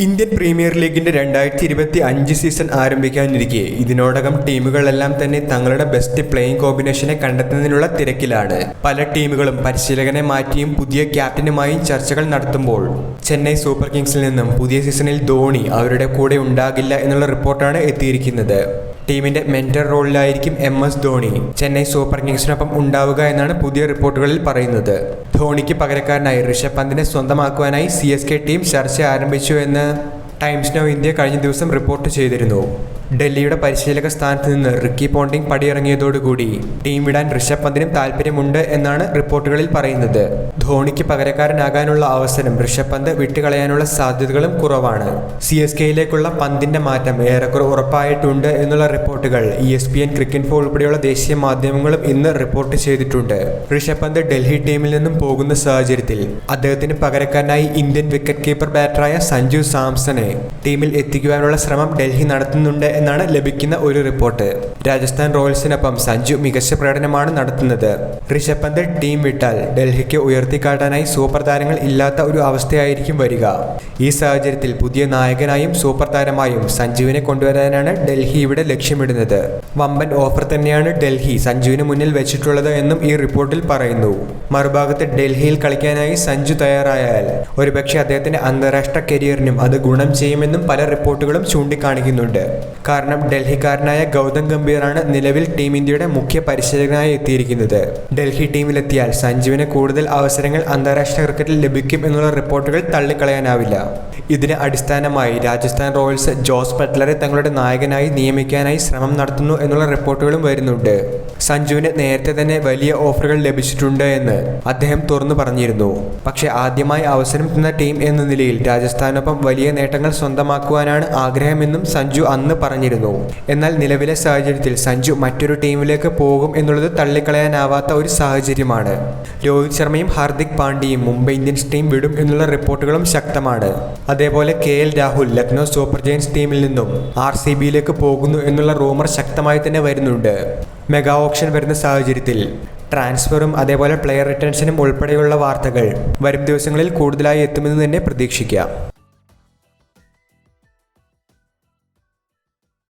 Indian premier ലീഗിന്റെ രണ്ടായിരത്തി ഇരുപത്തി അഞ്ച് സീസൺ ആരംഭിക്കാനിരിക്കെ. ഇതിനോടകം ടീമുകളെല്ലാം തന്നെ തങ്ങളുടെ ബെസ്റ്റ് പ്ലേയിങ് കോമ്പിനേഷനെ കണ്ടെത്തുന്നതിനുള്ള തിരക്കിലാണ്. പല ടീമുകളും പരിശീലകനെ മാറ്റിയും പുതിയ ക്യാപ്റ്റനുമായും ചർച്ചകൾ നടത്തുമ്പോൾ ചെന്നൈ സൂപ്പർ കിങ്സിൽ നിന്നും പുതിയ സീസണിൽ ധോണി അവരുടെ കൂടെ ഉണ്ടാകില്ല എന്നുള്ള റിപ്പോർട്ടാണ് എത്തിയിരിക്കുന്നത്. ടീമിന്റെ mentor റോളിലായിരിക്കും M S Dhoni. Chennai super കിങ്സിനൊപ്പം ഉണ്ടാവുക എന്നാണ് പുതിയ റിപ്പോർട്ടുകളിൽ പറയുന്നത്. ധോണിക്ക് പകരക്കാരനായി ഋഷഭ് പന്തിനെ സ്വന്തമാക്കുവാനായി സി ടീം ചർച്ച ആരംഭിച്ചു എന്ന് ടൈംസ് നോ ഇന്ത്യ കഴിഞ്ഞ ദിവസം റിപ്പോർട്ട് ചെയ്തിരുന്നു. ഡൽഹിയുടെ പരിശീലക സ്ഥാനത്ത് നിന്ന് റിക്കി പോണ്ടിങ് പടിയിറങ്ങിയതോടുകൂടി ടീം വിടാൻ ഋഷഭ് പന്തിനും താല്പര്യമുണ്ട് എന്നാണ് റിപ്പോർട്ടുകളിൽ പറയുന്നത്. ധോണിക്ക് പകരക്കാരനാകാനുള്ള അവസരം ഋഷഭ് പന്ത് വിട്ടുകളയാനുള്ള സാധ്യതകളും കുറവാണ്. സി എസ് കെയിലേക്കുള്ള പന്തിന്റെ മാറ്റം ഏറെക്കുറെ ഉറപ്പായിട്ടുണ്ട് എന്നുള്ള റിപ്പോർട്ടുകൾ E S P N cricket ഉൾപ്പെടെയുള്ള ദേശീയ മാധ്യമങ്ങളും ഇന്ന് റിപ്പോർട്ട് ചെയ്തിട്ടുണ്ട്. ഋഷഭ് പന്ത് ഡൽഹി ടീമിൽ നിന്നും പോകുന്ന സാഹചര്യത്തിൽ അദ്ദേഹത്തിന് പകരക്കാരനായി ഇന്ത്യൻ വിക്കറ്റ് കീപ്പർ ബാറ്ററായ സഞ്ജു സാംസനെ ടീമിൽ എത്തിക്കുവാനുള്ള ശ്രമം ഡൽഹി നടത്തുന്നുണ്ട് എന്നാണ് ലഭിക്കുന്ന ഒരു റിപ്പോർട്ട്. രാജസ്ഥാൻ റോയൽസിനൊപ്പം സഞ്ജു മികച്ച പ്രകടനമാണ് നടത്തുന്നത്. ഋഷഭ് പന്ത് ടീം വിട്ടാൽ ഡൽഹിക്ക് ഉയർത്തിക്കാട്ടാനായി സൂപ്പർ താരങ്ങൾ ഇല്ലാത്ത ഒരു അവസ്ഥയായിരിക്കും വരിക. ഈ സാഹചര്യത്തിൽ പുതിയ നായകനായും സൂപ്പർ താരമായും സഞ്ജുവിനെ കൊണ്ടുവരാനാണ് ഡൽഹി ഇവിടെ ലക്ഷ്യമിടുന്നത്. വമ്പൻ ഓഫർ തന്നെയാണ് ഡൽഹി സഞ്ജുവിന് മുന്നിൽ വെച്ചിട്ടുള്ളത് എന്നും ഈ റിപ്പോർട്ടിൽ പറയുന്നു. മറുഭാഗത്ത് ഡൽഹിയിൽ കളിക്കാനായി സഞ്ജു തയ്യാറായാൽ ഒരുപക്ഷെ അദ്ദേഹത്തിന്റെ അന്താരാഷ്ട്ര കരിയറിനും അത് ഗുണം ചെയ്യുമെന്നും പല റിപ്പോർട്ടുകളും ചൂണ്ടിക്കാണിക്കുന്നുണ്ട്. കാരണം ഡൽഹിക്കാരനായ ഗൗതം ഗംഭീറാണ് നിലവിൽ ടീം ഇന്ത്യയുടെ മുഖ്യ പരിശീലകനായി എത്തിയിരിക്കുന്നത്. ഡൽഹി ടീമിലെത്തിയാൽ സഞ്ജുവിന് കൂടുതൽ അവസരങ്ങൾ അന്താരാഷ്ട്ര ക്രിക്കറ്റിൽ ലഭിക്കും എന്നുള്ള റിപ്പോർട്ടുകൾ തള്ളിക്കളയാനാവില്ല. ഇതിന് അടിസ്ഥാനമായി രാജസ്ഥാൻ റോയൽസ് ജോസ് ബട്ട്ലറെ തങ്ങളുടെ നായകനായി നിയമിക്കാനായി ശ്രമം നടത്തുന്നു എന്നുള്ള റിപ്പോർട്ടുകളും വരുന്നുണ്ട്. സഞ്ജുവിന് നേരത്തെ തന്നെ വലിയ ഓഫറുകൾ ലഭിച്ചിട്ടുണ്ട് എന്ന് അദ്ദേഹം തുറന്നു പറഞ്ഞിരുന്നു. പക്ഷേ ആദ്യമായി അവസരം തന്ന ടീം എന്ന നിലയിൽ രാജസ്ഥാനൊപ്പം വലിയ നേട്ടങ്ങൾ സ്വന്തമാക്കുവാനാണ് ആഗ്രഹമെന്നും സഞ്ജു അന്ന് പറഞ്ഞിരുന്നു. എന്നാൽ നിലവിലെ സാഹചര്യത്തിൽ സഞ്ജു മറ്റൊരു ടീമിലേക്ക് പോകും എന്നുള്ളത് തള്ളിക്കളയാനാവാത്ത ഒരു സാഹചര്യമാണ്. രോഹിത് ശർമ്മയും ഹാർദിക് പാണ്ഡ്യയും മുംബൈ ഇന്ത്യൻസ് ടീം വിടും എന്നുള്ള റിപ്പോർട്ടുകളും ശക്തമാണ്. അതേപോലെ K L Rahul Lucknow super giants ടീമിൽ നിന്നും ആർ സി ബിയിലേക്ക് പോകുന്നു എന്നുള്ള റൂമർ ശക്തമായി തന്നെ വരുന്നുണ്ട്. മെഗാ ഓപ്ഷൻ വരുന്ന സാഹചര്യത്തിൽ ട്രാൻസ്ഫറും അതേപോലെ പ്ലെയർ റിട്ടൻഷനും ഉൾപ്പെടെയുള്ള വാർത്തകൾ വരും ദിവസങ്ങളിൽ കൂടുതലായി എത്തുമെന്ന് തന്നെ പ്രതീക്ഷിക്കാം.